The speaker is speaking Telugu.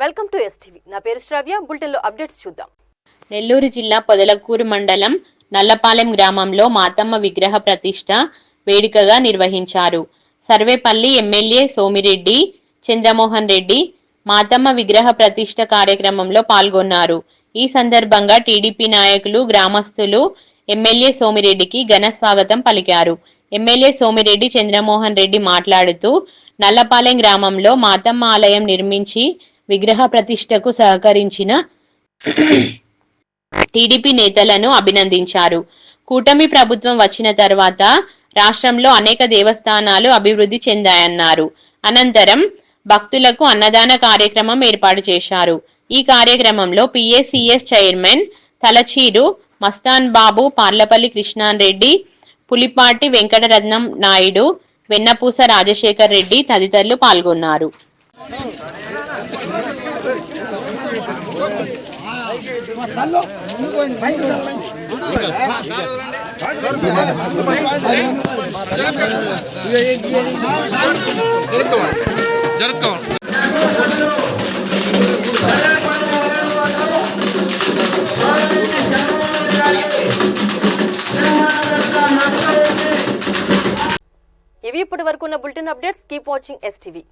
వెల్కమ్ టు ఎస్టీవీ నా పేరు శ్రావ్య బులెటిన్లో అప్డేట్స్ చూద్దాం. నెల్లూరు జిల్లా పొదలకూరు మండలం నల్లపాలెం గ్రామంలో మాతమ్మ విగ్రహ ప్రతిష్ట వేడుకగా నిర్వహించారు. సర్వేపల్లి ఎమ్మెల్యే సోమిరెడ్డి చంద్రమోహన్ రెడ్డి మాతమ్మ విగ్రహ ప్రతిష్ట కార్యక్రమంలో పాల్గొన్నారు. ఈ సందర్భంగా టీడీపీ నాయకులు గ్రామస్తులు ఎమ్మెల్యే సోమిరెడ్డికి ఘన స్వాగతం పలికారు. ఎమ్మెల్యే సోమిరెడ్డి చంద్రమోహన్ రెడ్డి మాట్లాడుతూ నల్లపాలెం గ్రామంలో మాతమ్మ ఆలయం నిర్మించి విగ్రహ ప్రతిష్టకు సహకరించిన టీడీపీ నేతలను అభినందించారు. కూటమి ప్రభుత్వం వచ్చిన తర్వాత రాష్ట్రంలో అనేక దేవస్థానాలు అభివృద్ధి చెందాయన్నారు. అనంతరం భక్తులకు అన్నదాన కార్యక్రమం ఏర్పాటు చేశారు. ఈ కార్యక్రమంలో పిఎస్సిఎస్ చైర్మన్ తలచీరు మస్తాన్ బాబు పార్లపల్లి కృష్ణారెడ్డి పులిపాటి వెంకటరత్నం నాయుడు వెన్నపూస రాజశేఖర్ రెడ్డి తదితరులు పాల్గొన్నారు. జరుపుకోవాలి ఇవి ఇప్పటి వరకు ఉన్న bulletin updates. Keep watching STV